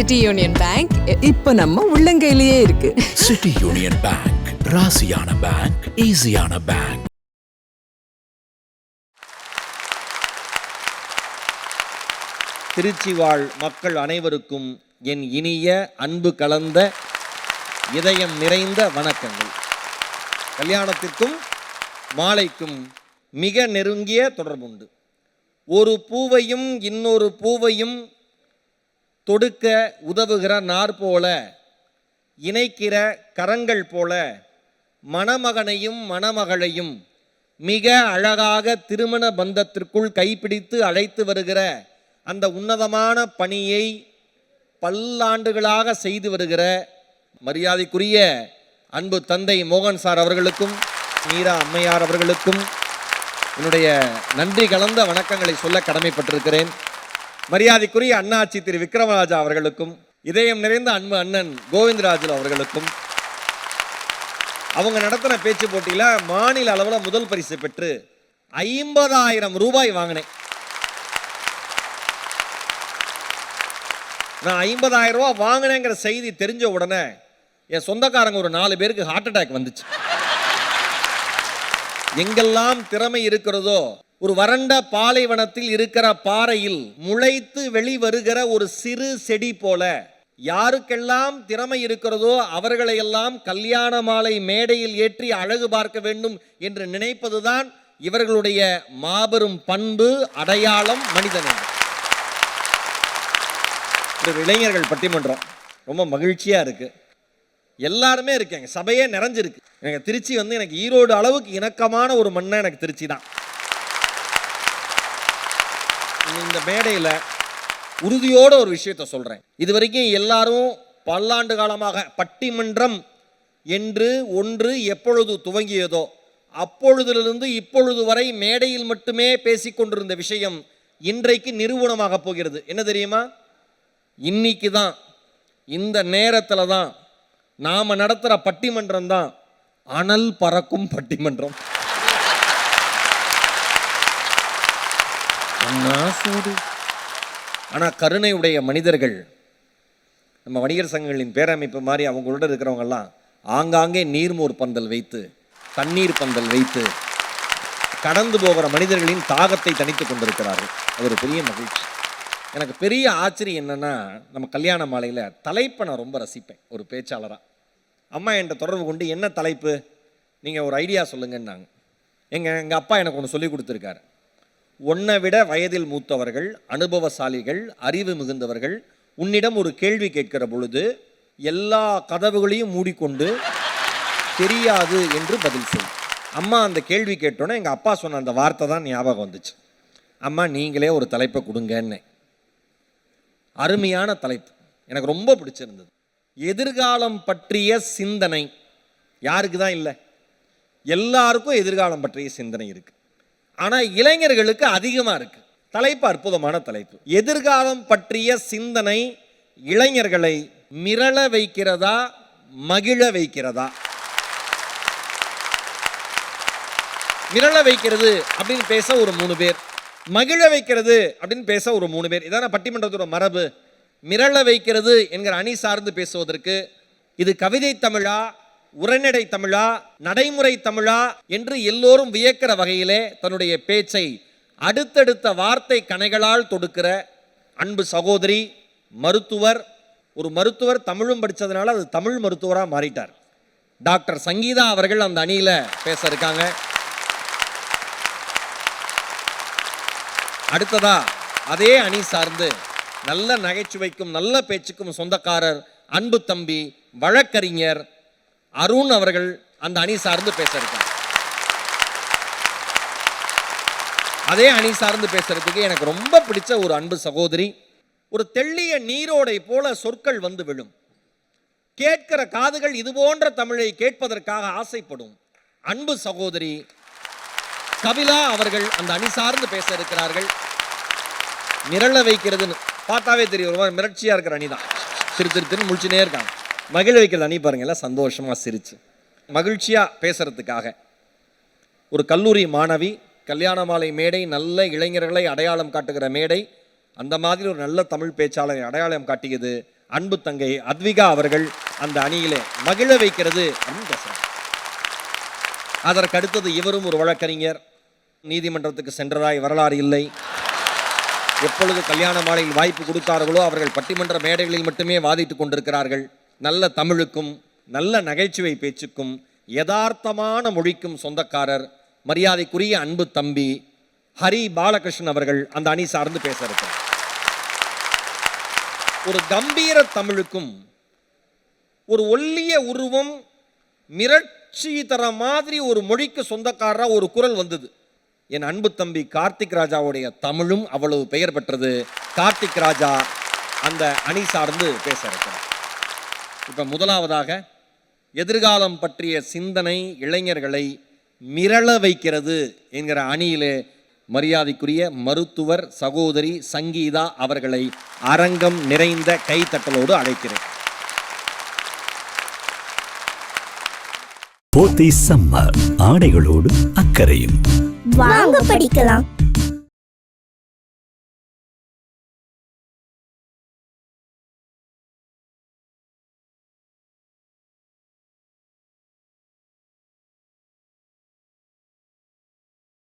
City union bank இப்ப நம்ம உள்ளங்கையிலேயே இருக்கு. சிட்டி யூனியன் பேங்க் ராசியான பேங்க் ஈஸியான பேங்க் திருச்சி வாழ் மக்கள் அனைவருக்கும் என் இனிய அன்பு கலந்த இதயம் நிறைந்த வணக்கங்கள். கல்யாணத்திற்கும் மாலைக்கும் மிக நெருங்கிய தொடர்புண்டு. ஒரு பூவையும் இன்னொரு பூவையும் தொடுக்க உதவுகிற நார் போல இணைக்கிற கரங்கள் போல மணமகனையும் மணமகளையும் மிக அழகாக திருமண பந்தத்திற்குள் கைப்பிடித்து அழைத்து வருகிற அந்த உன்னதமான பணியை பல்லாண்டுகளாக செய்து வருகிற மரியாதைக்குரிய அன்பு தந்தை மோகன் சார் அவர்களுக்கும் மீரா அம்மையார் அவர்களுக்கும் என்னுடைய நன்றி கலந்த வணக்கங்களை சொல்ல கடமைப்பட்டிருக்கிறேன். மரியாதைக்குரிய அண்ணாச்சி திரு விக்ரமராஜா அவர்களுக்கும் இதயம் நிறைந்த அன்பு அண்ணன் கோவிந்தராஜு அவர்களுக்கும் அவங்க நடத்தின பேச்சு போட்டியில் மாநில அளவில் முதல் பரிசு பெற்று ஐம்பதாயிரம் ரூபாய் வாங்கினேன். நான் ஐம்பதாயிரம் ரூபாய் வாங்கினேங்கிற செய்தி தெரிஞ்ச உடனே என் சொந்தக்காரங்க ஒரு நாலு பேருக்கு ஹார்ட் அட்டாக் வந்துச்சு. எங்கெல்லாம் திறமை இருக்கிறதோ ஒரு வறண்ட பாலைவனத்தில் இருக்கிற பாறையில் முளைத்து வெளிவருகிற ஒரு சிறு செடி போல யாருக்கெல்லாம் திறமை இருக்கிறதோ அவர்களையெல்லாம் கல்யாண மாலை மேடையில் ஏற்றி அழகு பார்க்க வேண்டும் என்று நினைப்பதுதான் இவர்களுடைய மாபெரும் பண்பு அடையாளம் மனிதனம் ஒரு இளைஞர்கள் பட்டிமன்றம் ரொம்ப மகிழ்ச்சியாக இருக்குது எல்லாருமே இருக்காங்க. சபையே நிறைஞ்சிருக்கு. எனக்கு திருச்சி வந்து எனக்கு ஈரோடு அளவுக்கு இணக்கமான ஒரு மண்ணை எனக்கு திருச்சி தான். இந்த மேடையில் உறுதியோட ஒரு விஷயத்த சொல்கிறேன் இது வரைக்கும் எல்லாரும் பல்லாண்டு காலமாக பட்டிமன்றம் என்று ஒன்று எப்பொழுது துவங்கியதோ அப்பொழுதிலிருந்து இப்பொழுது வரை மேடையில் மட்டுமே பேசிக்கொண்டிருந்த விஷயம் இன்றைக்கு நிறுவனமாக போகிறது. என்ன தெரியுமா? இன்னைக்கு தான் இந்த நேரத்தில் தான் நாம் நடத்துகிற பட்டிமன்றம் தான் அனல் பறக்கும் பட்டிமன்றம். சூடு ஆனால் உடைய மனிதர்கள் நம்ம வணிகர் சங்கங்களின் பேரமைப்பு மாதிரி அவங்களோட இருக்கிறவங்கெல்லாம் ஆங்காங்கே நீர்மோர் பந்தல் வைத்து தண்ணீர் பந்தல் வைத்து கடந்து போகிற மனிதர்களின் தாகத்தை தணித்து கொண்டிருக்கிறார்கள். அது ஒரு பெரிய மகிழ்ச்சி. எனக்கு பெரிய ஆச்சரியம் என்னென்னா நம்ம கல்யாண மாலையில் தலைப்பை நான் ரொம்ப ரசிப்பேன் ஒரு பேச்சாளராக அம்மா என்கிட்ட தொடர்பு கொண்டு என்ன தலைப்பு? நீங்கள் ஒரு ஐடியா சொல்லுங்கன்னாங்க. எங்கள் எங்கள் அப்பா எனக்கு ஒன்று சொல்லி கொடுத்துருக்காரு. உன்னை விட வயதில் மூத்தவர்கள் அனுபவசாலிகள் அறிவு மிகுந்தவர்கள் உன்னிடம் ஒரு கேள்வி கேட்கிற பொழுது எல்லா கதவுகளையும் மூடிக்கொண்டு தெரியாது என்று பதில் சொல் அம்மா அந்த கேள்வி கேட்டோன்னே எங்கள் அப்பா சொன்ன அந்த வார்த்தை தான் ஞாபகம் வந்துச்சு. அம்மா நீங்களே ஒரு தலைப்பை கொடுங்கன்னு. அருமையான தலைப்பு. எனக்கு ரொம்ப பிடிச்சிருந்தது. எதிர்காலம் பற்றிய சிந்தனை. யாருக்கு தான் இல்லை? எல்லாருக்கும் எதிர்காலம் பற்றிய சிந்தனை இருக்குது ஆனால் இளைஞர்களுக்கு அதிகமாக இருக்குது தலைப்பு அற்புதமான தலைப்பு. எதிர்காலம் பற்றிய சிந்தனை இளைஞர்களை மிரள வைக்கிறதா மகிழ வைக்கிறதா? மிரள வைக்கிறது அப்படின்னு பேச ஒரு மூணு பேர். மகிழ வைக்கிறது அப்படின்னு பேச ஒரு மூணு பேர். இதான பட்டிமன்றத்தோட மரபு. மிரள வைக்கிறது என்கிற அணி சார்ந்து பேசுவதற்கு இது கவிதை தமிழா உரைநடை தமிழா நடைமுறை தமிழா என்று எல்லோரும் வியக்கிற வகையிலே தன்னுடைய பேச்சை அடுத்தடுத்த வார்த்தை கணைகளால் தொடுக்கிற அன்பு சகோதரி மருத்துவர் ஒரு மருத்துவர் தமிழும் படித்ததுனால அது தமிழ் மருத்துவராக மாறிட்டார். டாக்டர் சங்கீதா அவர்கள் அந்த அணியில் பேச இருக்காங்க. அடுத்ததா அதே அணி சார்ந்து நல்ல நகைச்சுவைக்கும் நல்ல பேச்சுக்கும் சொந்தக்காரர் அன்பு தம்பி வழக்கறிஞர் அருண் அவர்கள் அந்த அணி சார்ந்து பேச இருக்காங்க அதே அணி சார்ந்து பேசுறதுக்கு எனக்கு ரொம்ப பிடிச்ச ஒரு அன்பு சகோதரி ஒரு தெள்ளிய நீரோடை போல சொற்கள் வந்து விழும். கேட்கிற காதுகள் இது போன்ற தமிழை கேட்பதற்காக ஆசைப்படும். அன்பு சகோதரி கபிலா அவர்கள் அந்த அணி சார்ந்து பேச இருக்கிறார்கள். மிரள வைக்கிறதுன்னு பார்த்தாவே தெரியும் ஒரு மாதிரி மிரட்சியா இருக்கிற அணி தான் சிறு திரு திரு முழிச்சுனே இருக்காங்க. மகிழ வைக்கிறது அணி பாருங்கள் எல்லாம் சந்தோஷமாக சிரிச்சு. மகிழ்ச்சியாக பேசுகிறதுக்காக ஒரு கல்லூரி மாணவி கல்யாண மாலை மேடை நல்ல இளைஞர்களை அடையாளம் காட்டுகிற மேடை அந்த மாதிரி ஒரு நல்ல தமிழ் பேச்சாளரை அடையாளம் காட்டியது அன்பு தங்கை அத்விகா அவர்கள் அந்த அணியிலே மகிழ வைக்கிறது அப்படின்னு பேசுறாங்க. அதற்கு அடுத்தது இவரும் ஒரு வழக்கறிஞர். நீதிமன்றத்துக்கு சென்றதாய் வரலாறு இல்லை. எப்பொழுது கல்யாண மாலையில் வாய்ப்பு கொடுத்தார்களோ அவர்கள் பட்டிமன்ற மேடைகளில் மட்டுமே வாதிட்டு கொண்டிருக்கிறார்கள். நல்ல தமிழுக்கும் நல்ல நகைச்சுவை பேச்சுக்கும் யதார்த்தமான மொழிக்கும் சொந்தக்காரர் மரியாதைக்குரிய அன்பு தம்பி ஹரி பாலகிருஷ்ணன் அவர்கள் அந்த அணி சார்ந்து பேச ஒரு கம்பீர தமிழுக்கும் ஒரு ஒல்லிய உருவம் மிரட்சி தர மாதிரி ஒரு மொழிக்கு சொந்தக்காரராக ஒரு குரல் வந்தது. என் அன்பு தம்பி கார்த்திக் ராஜாவுடைய தமிழும் அவ்வளவு பெயர் பெற்றது கார்த்திக் ராஜா அந்த அணி சார்ந்து பேச இருக்கிறார் இப்ப முதலாவதாக எதிர்காலம் பற்றிய சிந்தனை இளைஞர்களை மிரள வைக்கிறது என்கிற அணியிலே மரியாதைக்குரிய மருத்துவர் சகோதரி சங்கீதா அவர்களை அரங்கம் நிறைந்த கைத்தட்டலோடு அழைக்கிறேன். போத்தி சம்மர் ஆடைகளோடு அக்கறையும். வாங்க படிக்கலாம்.